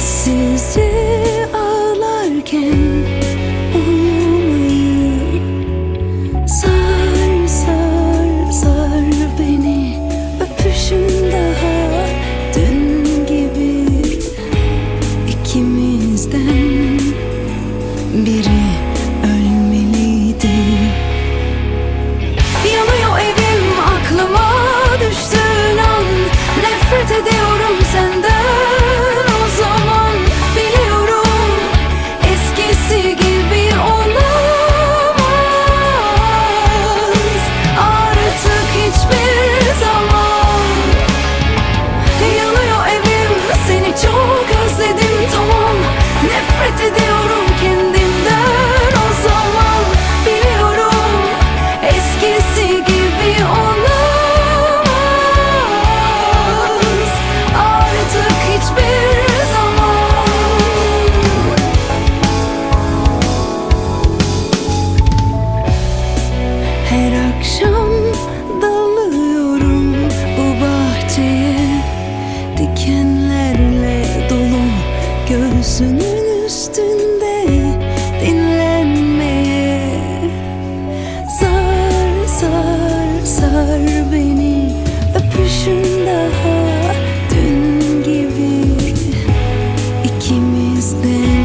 Sessizce ağlarken Gözünün üstünde dinlenmeye Sar sar sar beni öpüşün daha dün gibi. İkimizden